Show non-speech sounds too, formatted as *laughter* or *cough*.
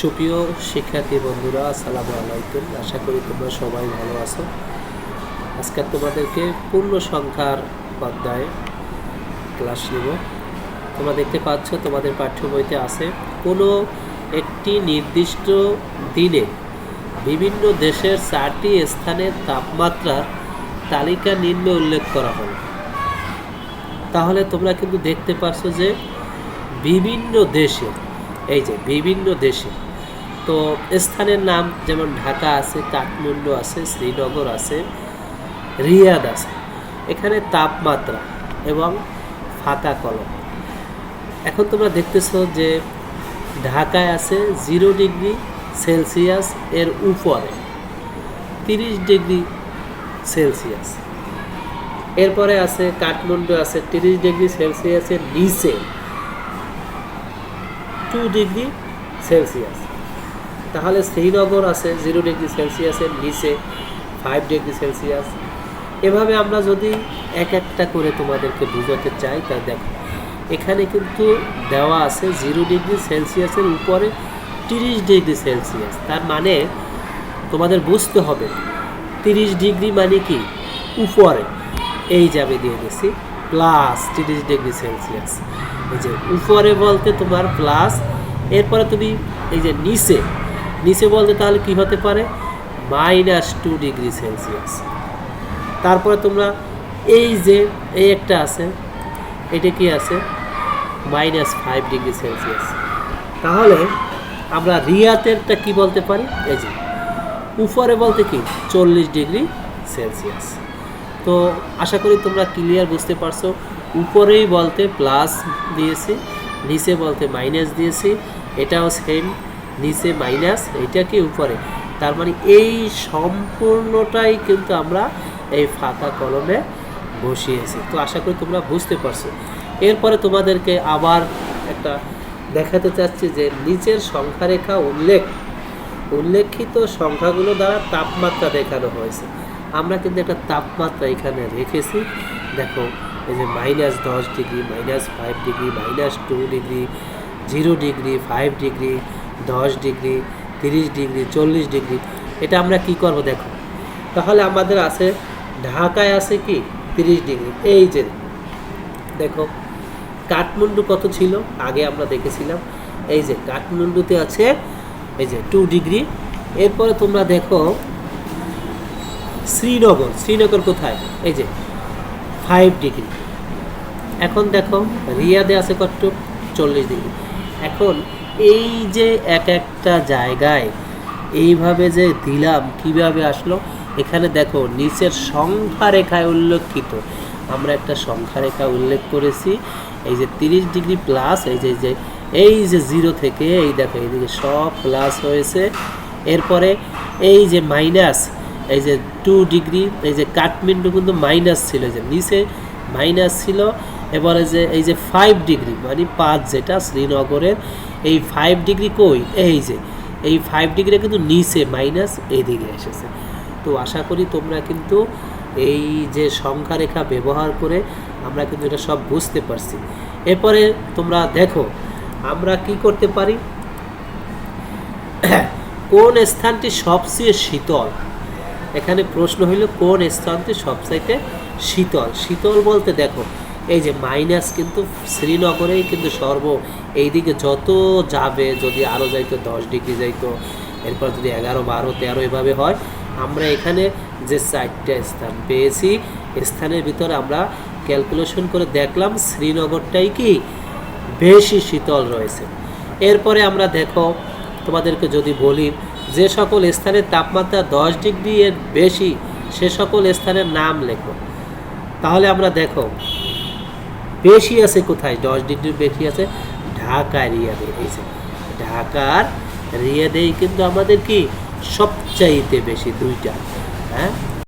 সুপ্রিয় শিক্ষার্থী বন্ধুরা, আসসালামু আলাইকুম। আশা করি তোমরা সবাই ভালো আছো। আজকে তোমাদেরকে পূর্ণ সংখ্যার অধ্যায়ে ক্লাস নিব। তোমরা দেখতে পাচ্ছ, তোমাদের পাঠ্য বইতে আছে, কোনো একটি নির্দিষ্ট দিনে বিভিন্ন দেশের চারটি স্থানের তাপমাত্রার তালিকা নিম্নে উল্লেখ করা হলো। তাহলে তোমরা কিন্তু দেখতে পাচ্ছ যে বিভিন্ন দেশে এই যে বিভিন্ন দেশে। তো স্থানের নাম যেমন ঢাকা আছে, কাঠমান্ডু আছে, শ্রীনগর আছে, রিয়াদ আছে। এখানে তাপমাত্রা এবং ফাঁকা কলম। এখন তোমরা দেখতেছো যে ঢাকায় আছে জিরো ডিগ্রি সেলসিয়াস এর উপরে, তিরিশ ডিগ্রি সেলসিয়াস। এরপরে আছে কাঠমান্ডু আছে তিরিশ ডিগ্রি সেলসিয়াসের নিচে। টু ডিগ্রি সেলসিয়াস তাহলে শ্রীনগর আছে জিরো ডিগ্রি সেলসিয়াসের নিচে ফাইভ ডিগ্রি সেলসিয়াস এভাবে আমরা যদি এক একটা করে তোমাদেরকে বুঝাতে চাই, তা দেখো। এখানে কিন্তু দেওয়া আছে জিরো ডিগ্রি সেলসিয়াসের উপরে তিরিশ ডিগ্রি সেলসিয়াস তার মানে তোমাদের বুঝতে হবে, তিরিশ ডিগ্রি মানে কি? উপরে। এই যাবে দিয়ে দিছি প্লাস তিরিশ ডিগ্রি সেলসিয়াস এই যে উপরে বলতে তোমার প্লাস এরপরে তুমি এই যে নিচে নিচে বলতে তাহলে কি হতে পারে? মাইনাস টু ডিগ্রি সেলসিয়াস তারপরে তোমরা এই যে, এই একটা আছে, এটা কি আছে? মাইনাস ফাইভ ডিগ্রি সেলসিয়াস তাহলে আমরা রিয়াতেরটা কি বলতে পারি? এই যে, উপরে বলতে কি? চল্লিশ ডিগ্রি সেলসিয়াস তো আশা করি তোমরা ক্লিয়ার বুঝতে পারছ। উপরেই বলতে প্লাস দিয়েছি, নিচে বলতে মাইনাস দিয়েছি, এটাও সেম নিচে মাইনাস এটা কি উপরে? তার মানে এই সম্পূর্ণটাই কিন্তু আমরা এই ফাঁকা কলমে বসিয়েছি। তো আশা করি তোমরা বুঝতে পারছ। এরপরে তোমাদেরকে আবার একটা দেখাতে চাচ্ছি যে নিচের সংখ্যারেখা উল্লেখ। উল্লেখিত সংখ্যাগুলো দ্বারা তাপমাত্রা দেখানো হয়েছে। আমরা কিন্তু একটা তাপমাত্রা এখানে রেখেছি। দেখো, এই যে মাইনাস দশ degree, minus five degree, minus two degree, zero degree, five degree, দশ ডিগ্রি, তিরিশ ডিগ্রি, চল্লিশ ডিগ্রি, এটা আমরা কি করব দেখো? তাহলে আমাদের আছে, ঢাকায় আছে কি? তিরিশ ডিগ্রি। এই যে, দেখো, কাঠমান্ডু কত ছিল? আগে আমরা দেখেছিলাম। এই যে, কাঠমান্ডুতে আছে, এই যে টু ডিগ্রি এরপরে তোমরা দেখো শ্রীনগর শ্রীনগর কোথায়? এই যে ফাইভ ডিগ্রি এখন দেখো, রিয়াদে আছে কত? চল্লিশ ডিগ্রি এখন এই যে এক একটা জায়গায় এইভাবে যে দিলাম, কীভাবে আসলো? এখানে দেখো, নিচের সংখ্যা রেখায় উল্লেখিত। আমরা একটা সংখ্যা রেখা উল্লেখ করেছি। এই যে তিরিশ ডিগ্রি প্লাস এই যে যে, এই যে জিরো থেকে, এই দেখো, এইদিকে সব প্লাস হয়েছে। এরপরে এই যে মাইনাস এই যে টু ডিগ্রি এই যে কাঠমিন্ডু কিন্তু মাইনাস ছিল যে নিচে মাইনাস ছিল, এবারে যে, এই যে ফাইভ ডিগ্রি মানে পাঁচ যেটা শ্রীনগরের, এই ফাইভ ডিগ্রি কই? এই যে, এই ফাইভ ডিগ্রি কিন্তু নিচে মাইনাস এইদিকে এসেছে। তো আশা করি তোমরা কিন্তু এই যে সংখ্যা রেখা ব্যবহার করে আমরা কিন্তু এটা সব বুঝতে পারছি। এরপরে তোমরা দেখো, আমরা কি করতে পারি? *coughs* কোন স্থানটি সবচেয়ে শীতল? এখানে প্রশ্ন হইল, কোন স্থানটি সবচাইতে শীতল? শীতল বলতে দেখো, এই যে মাইনাস কিন্তু শ্রীনগরেই কিন্তু সর্ব, এইদিকে যত যাবে, যদি আরও যাইতো, দশ ডিগ্রি যাইতো, এরপর যদি এগারো, বারো, তেরো এভাবে হয়, আমরা এখানে যে চারটা স্থান পেয়েছি, স্থানের ভিতরে আমরা ক্যালকুলেশন করে দেখলাম, শ্রীনগরটাই কি বেশি শীতল রয়েছে। এরপরে আমরা দেখো, তোমাদেরকে যদি বলি যে সকল স্থানের তাপমাত্রা দশ ডিগ্রি এর বেশি, সে সকল স্থানের নাম লেখো। তাহলে আমরা দেখো, বেশি আছে কোথায়? দশ ডিগ্রি বেশি আছে ঢাকা রিয়াদে। এই যে ঢাকার রিয়াদেই কিন্তু আমাদের কি? সবচাইতে বেশি, দুইটা হ্যাঁ?